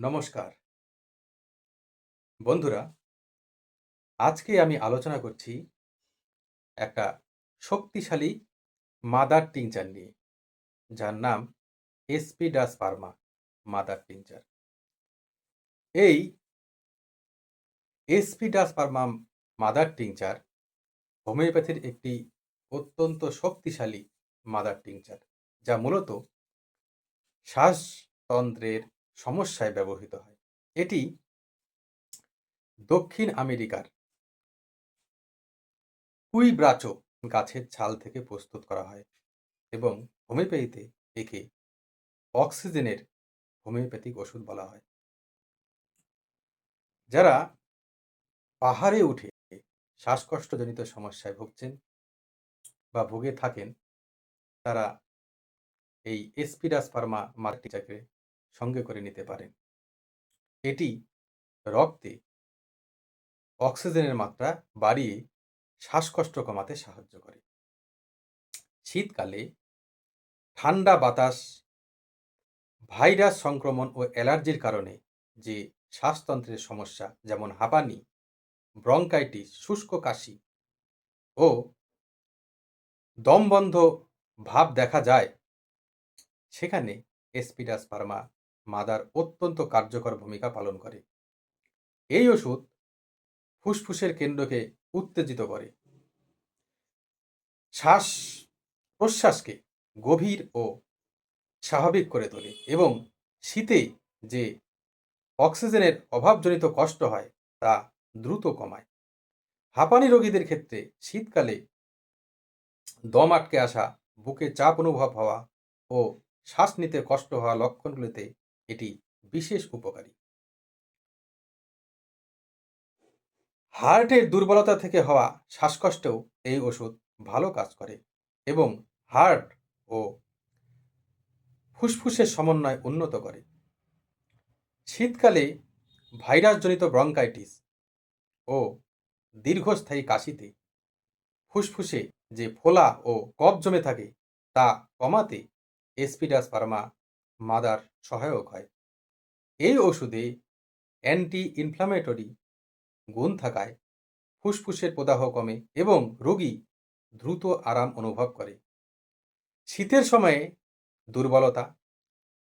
নমস্কার। বন্ধুরা, আজকে আমি আলোচনা করছি একটা শক্তিশালী মাদার টিংচার নিয়ে, যার নাম SP Das pharma mother tincture এই SP Das pharma mother tincture হোমিওপ্যাথির একটি অত্যন্ত শক্তিশালী মাদার টিংচার যা মূলত শ্বাসতন্ত্রের সমস্যায় ব্যবহৃত হয়। এটি দক্ষিণ আমেরিকার কুইব্রাচো গাছের ছাল থেকে প্রস্তুত করা হয় এবং হোমিওপ্যাথিতে একে অক্সিজেনের হোমিওপ্যাথিক ওষুধ বলা হয়। যারা পাহাড়ে উঠে শ্বাসকষ্টজনিত সমস্যায় ভুগছেন বা ভুগে থাকেন, তারা এই এসপিরাস ফার্মা মার্টিটাকে সঙ্গে করে নিতে পারেন এটি রক্তে অক্সিজেনের মাত্রা বাড়িয়ে শ্বাসকষ্ট কমাতে সাহায্য করে। শীতকালে ঠান্ডা বাতাস, ভাইরাস সংক্রমণ ও অ্যালার্জির কারণে যে শ্বাসতন্ত্রের সমস্যা, যেমন হাঁপানি, ব্রঙ্কাইটিস, শুষ্ক কাশি ও দমবন্ধ ভাব দেখা যায়, সেখানে এসপিডাস ফার্মা মাদার অত্যন্ত কার্যকর ভূমিকা পালন করে। এই ওষুধ ফুসফুসের কেন্দ্রকে উত্তেজিত করে। শ্বাস প্রশ্বাসকে গভীর ও স্বাভাবিক করে তোলে এবং শীতে যে অক্সিজেনের অভাবজনিত কষ্ট হয় তা দ্রুত কমায়। হাঁপানি রোগীদের ক্ষেত্রে শীতকালে দম আটকে আসা, বুকে চাপ অনুভব হওয়া ও শ্বাস নিতে কষ্ট হওয়া লক্ষণগুলিতে এটি বিশেষ উপকারী। হার্টের দুর্বলতা থেকে হওয়া শ্বাসকষ্টেও এই ওষুধ ভালো কাজ করে এবং হার্ট ও ফুসফুসের সমন্বয় উন্নত করে। শীতকালে ভাইরাসজনিত ব্রঙ্কাইটিস ও দীর্ঘস্থায়ী কাশিতে ফুসফুসে যে ফোলা ও কফ জমে থাকে তা কমাতে এসপিডাস ফার্মা মাদার সহায়ক হয়। এই ওষুধে অ্যান্টি ইনফ্লামেটরি গুণ থাকায় ফুসফুসের প্রদাহ কমে এবং রোগী দ্রুত আরাম অনুভব করে। শীতের সময়ে দুর্বলতা,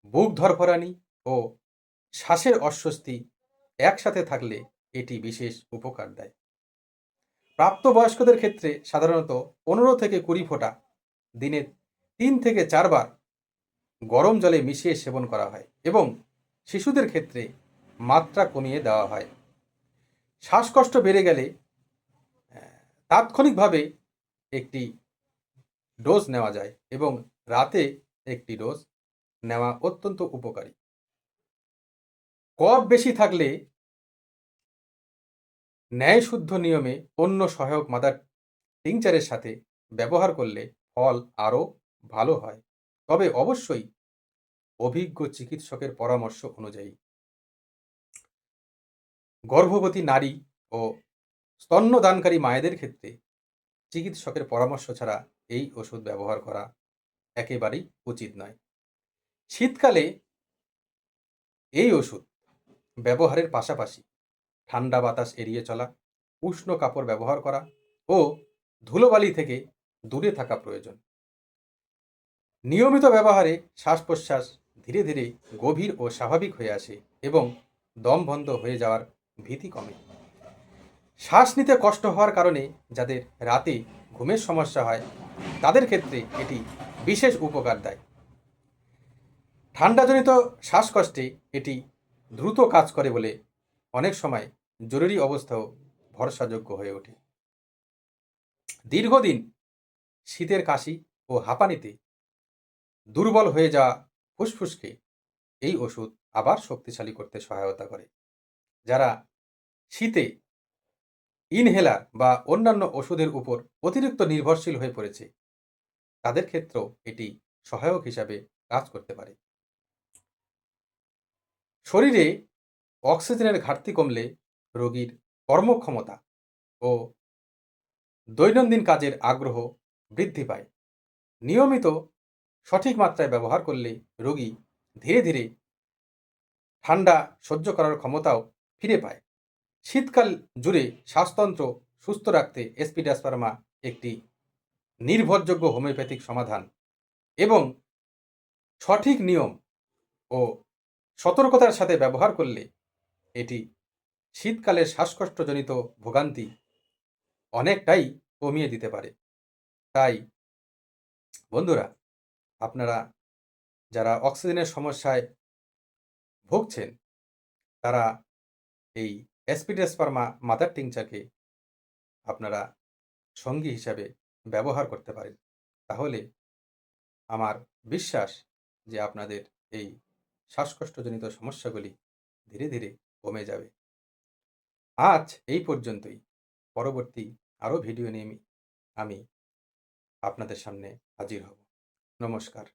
বুক ধরফরানি ও শ্বাসের অস্বস্তি একসাথে থাকলে এটি বিশেষ উপকার দেয়। প্রাপ্তবয়স্কদের ক্ষেত্রে সাধারণত পনেরো থেকে কুড়ি ফোঁটা, দিনে তিন থেকে চারবার গরম জলে মিশিয়ে সেবন করা হয় এবং শিশুদের ক্ষেত্রে মাত্রা কমিয়ে দেওয়া হয়। শ্বাসকষ্ট বেড়ে গেলে তাৎক্ষণিকভাবে একটি ডোজ নেওয়া যায় এবং রাতে একটি ডোজ নেওয়া অত্যন্ত উপকারী। কফ বেশি থাকলে ন্যায়শুদ্ধ নিয়মে অন্য সহায়ক মাদার টিংচারের সাথে ব্যবহার করলে ফল আরও ভালো হয়। তবে অবশ্যই অভিজ্ঞ চিকিৎসকের পরামর্শ অনুযায়ী। গর্ভবতী নারী ও স্তন্যদানকারী মায়েদের ক্ষেত্রে চিকিৎসকের পরামর্শ ছাড়া এই ওষুধ ব্যবহার করা একেবারেই উচিত নয়। শীতকালে এই ওষুধ ব্যবহারের পাশাপাশি ঠান্ডা বাতাস এড়িয়ে চলা, উষ্ণ কাপড় ব্যবহার করা ও ধুলোবালি থেকে দূরে থাকা প্রয়োজন। নিয়মিত ব্যবহারে শ্বাস প্রশ্বাস ধীরে ধীরে গভীর ও স্বাভাবিক হয়ে আসে এবং দম বন্ধ হয়ে যাওয়ার ভীতি কমে। শ্বাস নিতে কষ্ট হওয়ার কারণে যাদের রাতে ঘুমের সমস্যা হয়, তাদের ক্ষেত্রে এটি বিশেষ উপকার দেয়। ঠান্ডাজনিত শ্বাসকষ্টে এটি দ্রুত কাজ করে বলে অনেক সময় জরুরি অবস্থাও ভরসাযোগ্য হয়ে ওঠে। দীর্ঘদিন শীতের কাশি ও হাঁপানিতে দুর্বল হয়ে যাওয়া ফুসফুসকে, এই ওষুধ আবার শক্তিশালী করতে সহায়তা করে। যারা শীতে ইনহেলার বা অন্যান্য ওষুধের উপর অতিরিক্ত নির্ভরশীল হয়ে পড়েছে, তাদের ক্ষেত্রেও এটি সহায়ক হিসাবে কাজ করতে পারে। শরীরে অক্সিজেনের ঘাটতি কমলে রোগীর কর্মক্ষমতা ও দৈনন্দিন কাজের আগ্রহ বৃদ্ধি পায়। নিয়মিত সঠিক মাত্রায় ব্যবহার করলে রোগী ধীরে ধীরে ঠান্ডা সহ্য করার ক্ষমতাও ফিরে পায়। শীতকাল জুড়ে শ্বাসতন্ত্র সুস্থ রাখতে এসপিডাসপারমা একটি নির্ভরযোগ্য হোমিওপ্যাথিক সমাধান এবং সঠিক নিয়ম ও সতর্কতার সাথে ব্যবহার করলে এটি শীতকালের শ্বাসকষ্টজনিত ভোগান্তি অনেকটাই কমিয়ে দিতে পারে। তাই বন্ধুরা আপনারা যারা অক্সিজেনের সমস্যায় ভুগছেন, তারা এই অ্যাসপিডাসপারমা মাদার টিংচারকে আপনারা সঙ্গী হিসাবে ব্যবহার করতে পারেন। তাহলে আমার বিশ্বাস যে আপনাদের এই শ্বাসকষ্টজনিত সমস্যাগুলি ধীরে ধীরে কমে যাবে। আজ এই পর্যন্তই। পরবর্তী আরও ভিডিও নিয়ে আমি আপনাদের সামনে হাজির হব। নমস্কার।